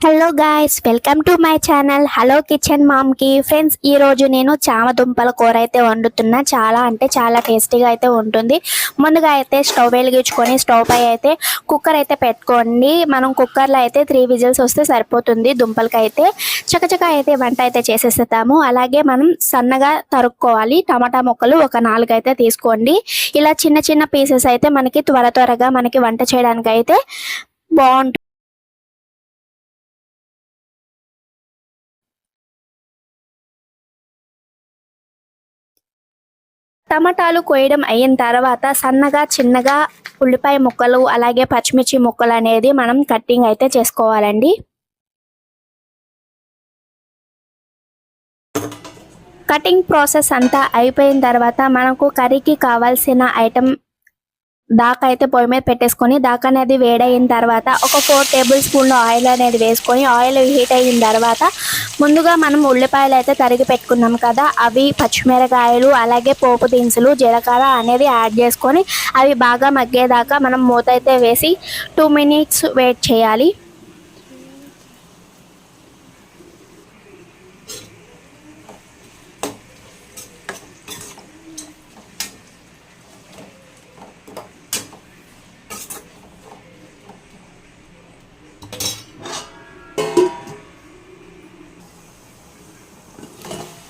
Hello guys welcome to my channel hello kitchen మామ్కి friends ఈ రోజు నేను చామ దుంపల కూర అయితే వండుతున్నా. చాలా అంటే చాలా టేస్టీగా అయితే ఉంటుంది. ముందుగా అయితే స్టవ్ వెలిగించుకొని స్టవ్ పై అయితే కుక్కర్ అయితే పెట్టుకోండి. మనం కుక్కర్లో అయితే త్రీ విజిల్స్ వస్తే సరిపోతుంది దుంపలకి అయితే చకచక అయితే వంట అయితే చేసేస్తాము అలాగే మనం సన్నగా తరుక్కోవాలి. టమాటా ముక్కలు ఒక నాలుగు అయితే తీసుకోండి. ఇలా చిన్న చిన్న పీసెస్ అయితే మనకి త్వర త్వరగా మనకి వంట చేయడానికి అయితే బాగుంటుంది టమాటాలు కోయడం అయిన తర్వాత సన్నగా చిన్నగా ఉల్లిపాయ ముక్కలు అలాగే పచ్చిమిర్చి ముక్కలు అనేది మనం కట్టింగ్ అయితే చేసుకోవాలండి. కటింగ్ ప్రాసెస్ అంతా అయిపోయిన తర్వాత మనకు కర్రీకి కావాల్సిన ఐటమ్ దాకా అయితే పొయ్యి మీద పెట్టేసుకొని దాకా అనేది వేడైన తర్వాత ఒక ఫోర్ టేబుల్ స్పూన్ల ఆయిల్ అనేది వేసుకొని ఆయిల్ హీట్ అయిన తర్వాత ముందుగా మనం ఉల్లిపాయలు అయితే తరిగి పెట్టుకున్నాం కదా అవి పచ్చిమిరకాయలు అలాగే పోపు దినుసులు జీలకర్ర అనేది యాడ్ చేసుకొని అవి బాగా మగ్గేదాకా మనం మూత అయితే వేసి టూ మినిట్స్ వెయిట్ చేయాలి.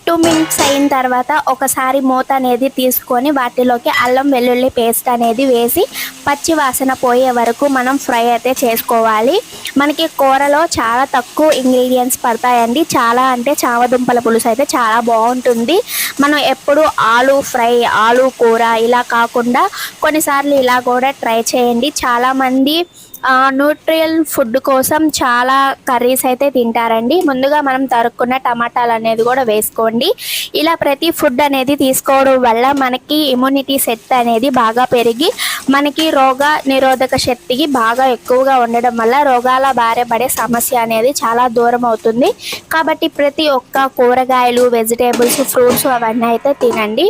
టూ మినిట్స్ అయిన తర్వాత ఒకసారి మూత అనేది తీసుకొని వాటిలోకి అల్లం వెల్లుల్లి పేస్ట్ అనేది వేసి పచ్చి వాసన పోయే వరకు మనం ఫ్రై అయితే చేసుకోవాలి. మనకి కూరలో చాలా తక్కువ ఇంగ్రీడియంట్స్ పడతాయండి. చాలా అంటే చామదుంపల పులుసు అయితే చాలా బాగుంటుంది. మనం ఎప్పుడు ఆలు ఫ్రై ఆలు కూర ఇలా కాకుండా కొన్నిసార్లు ఇలా కూడా ట్రై చేయండి. చాలామంది న్యూట్రియల్ ఫుడ్ కోసం చాలా కర్రీస్ అయితే తింటారండి. ముందుగా మనం తరుక్కున్న టమాటాలు అనేది కూడా వేసుకోండి. ఇలా ప్రతి ఫుడ్ అనేది తీసుకోవడం వల్ల మనకి ఇమ్యూనిటీ శక్తి అనేది బాగా పెరిగి మనకి రోగ నిరోధక శక్తికి బాగా ఎక్కువగా ఉండడం వల్ల రోగాల బారి పడే సమస్య అనేది చాలా దూరం అవుతుంది. కాబట్టి ప్రతి ఒక్క కూరగాయలు వెజిటేబుల్స్ ఫ్రూట్స్ అవన్నీ అయితే తినండి.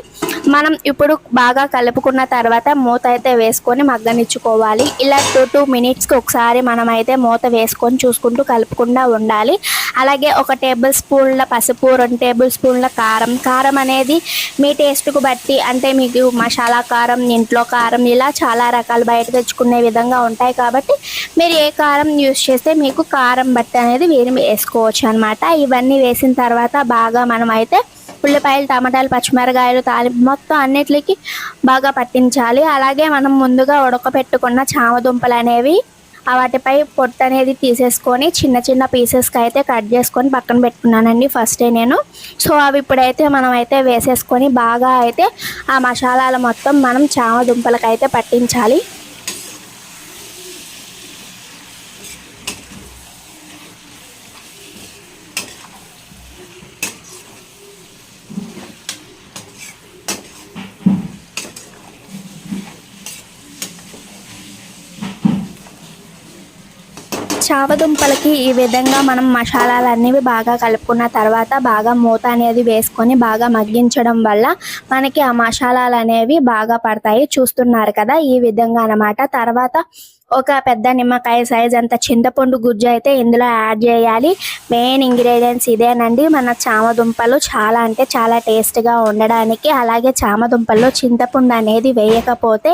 మనం ఇప్పుడు బాగా కలుపుకున్న తర్వాత మూత అయితే వేసుకొని మగ్గనిచ్చుకోవాలి. ఇలా టూ టూ మినిట్స్కి ఒకసారి మనం అయితే మూత వేసుకొని చూసుకుంటూ కలుపుకుండా ఉండాలి. అలాగే ఒక టేబుల్ స్పూన్ల పసుపు రెండు టేబుల్ స్పూన్ల కారం. కారం అనేది మీ టేస్ట్కు బట్టి అంటే మీకు మసాలా కారం ఇంట్లో కారం ఇలా చాలా రకాలు బయట తెచ్చుకునే విధంగా ఉంటాయి కాబట్టి మీరు ఏ కారం యూస్ చేస్తే మీకు కారం బట్టి అనేది వేరు వేసుకోవచ్చు అనమాట ఇవన్నీ వేసిన తర్వాత బాగా మనం అయితే ఉల్లిపాయలు టమాటాలు పచ్చిమిరకాయలు తాలింపు మొత్తం అన్నిటికి బాగా పట్టించాలి. అలాగే మనం ముందుగా ఉడకపెట్టుకున్న చామదుంపలు అనేవి వాటిపై పొట్టు అనేది తీసేసుకొని చిన్న చిన్న పీసెస్కి అయితే కట్ చేసుకొని పక్కన పెట్టుకున్నానండి ఫస్టే నేను. సో అవి ఇప్పుడైతే మనం అయితే వేసేసుకొని బాగా అయితే ఆ మసాలాలు మొత్తం మనం చామ దుంపలకైతే పట్టించాలి. చావదుంపలకి ఈ విధంగా మనం మసాలాలు అనేవి బాగా కలుపుకున్న తర్వాత బాగా మూత అనేది వేసుకొని బాగా మగ్గించడం వల్ల మనకి ఆ మసాలాలు అనేవి బాగా పడతాయి. చూస్తున్నారు కదా ఈ విధంగా అన్నమాట. తర్వాత ఒక పెద్ద నిమ్మకాయ సైజ్ అంత చింతపండు గుజ్జు అయితే ఇందులో యాడ్ చేయాలి. మెయిన్ ఇంగ్రీడియంట్స్ ఇదేనండి. మన చామదుంపలు చాలా అంటే చాలా టేస్ట్గా ఉండడానికి అలాగే చామదుంపల్లో చింతపండు అనేది వేయకపోతే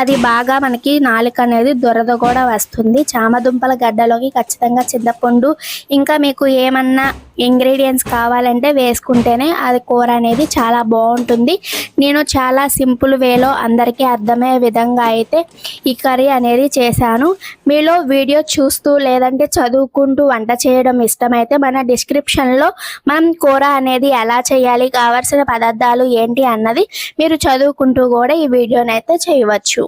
అది బాగా మనకి నాలుక అనేది దురద కూడా వస్తుంది. చామదుంపల గడ్డలోకి ఖచ్చితంగా చింతపండు. ఇంకా మీకు ఏమన్నా ఇంగ్రీడియంట్స్ కావాలంటే వేసుకుంటేనే అది కూర అనేది చాలా బాగుంటుంది. నేను చాలా సింపుల్ వేలో అందరికీ అర్థమయ్యే విధంగా అయితే ఈ కర్రీ అనేది చేశాను. మీలో వీడియో చూస్తూ లేదంటే చదువుకుంటూ వంట చేయడం ఇష్టమైతే మన డిస్క్రిప్షన్లో మనం కూర అనేది ఎలా చేయాలి కావాల్సిన పదార్థాలు ఏంటి అన్నది మీరు చదువుకుంటూ కూడా ఈ వీడియోని అయితే చేయవచ్చు.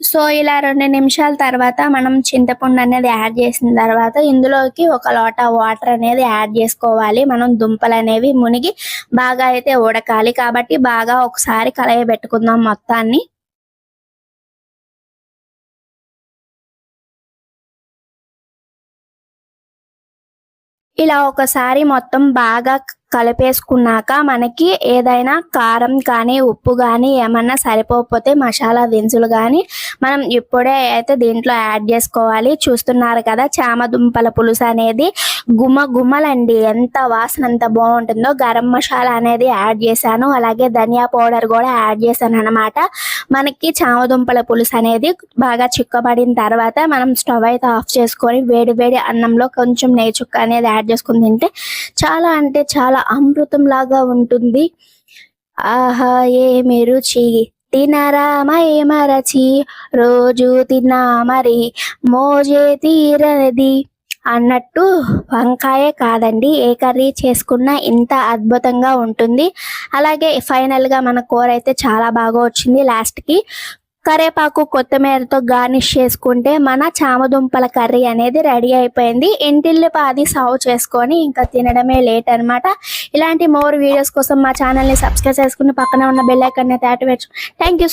సో ఇలా రెండు నిమిషాల తర్వాత మనం చింతపండు అనేది యాడ్ చేసిన తర్వాత ఇందులోకి ఒక లోట వాటర్ అనేది యాడ్ చేసుకోవాలి. మనం దుంపలు అనేవి మునిగి బాగా అయితే ఉడకాలి. కాబట్టి బాగా ఒకసారి కలయ పెట్టుకుందాం మొత్తాన్ని. ఇలా ఒకసారి మొత్తం బాగా కలిపేసుకున్నాక మనకి ఏదైనా కారం కానీ ఉప్పు కానీ ఏమన్నా సరిపోకపోతే మసాలా దినుసులు కానీ మనం ఇప్పుడే అయితే దీంట్లో యాడ్ చేసుకోవాలి. చూస్తున్నారు కదా చామ దుంపల పులుసు అనేది గుమ్మ గుమ్మలండి ఎంత వాసన ఎంత బాగుంటుందో. గరం మసాలా అనేది యాడ్ చేశాను. అలాగే ధనియా పౌడర్ కూడా యాడ్ చేశాను అనమాట మనకి చామ దుంపల పులుసు అనేది బాగా చిక్కబడిన తర్వాత మనం స్టవ్ అయితే ఆఫ్ చేసుకొని వేడి వేడి అన్నంలో కొంచెం నెయ్యి చుక్క అనేది యాడ్ చేసుకుని తింటే చాలా అంటే చాలా అమృతం లాగా ఉంటుంది. ఆహా ఏమి రుచి తినరా మరచి? రోజు తిన్నా మరి మోజే తీరనిది. అన్నట్టు వంకాయ కాదండి ఏ కర్రీ చేసుకున్నా ఇంత అద్భుతంగా ఉంటుంది. అలాగే ఫైనల్గా మన కూర అయితే చాలా బాగా వచ్చింది లాస్ట్కి. కరేపాకు కొత్తిమీరతో గార్నిష్ చేసుకుంటే మన చామదుంపల కర్రీ అనేది రెడీ అయిపోయింది. ఇంటిల్లిపాది సర్వ్ చేసుకొని ఇంకా తినడమే లేట్ అన్నమాట. ఇలాంటి మోర్ వీడియోస్ కోసం మా ఛానల్ని సబ్స్క్రైబ్ చేసుకుని పక్కన ఉన్న బెల్ ఐకాన్ అయితే యాక్టివేట్ థ్యాంక్ యూ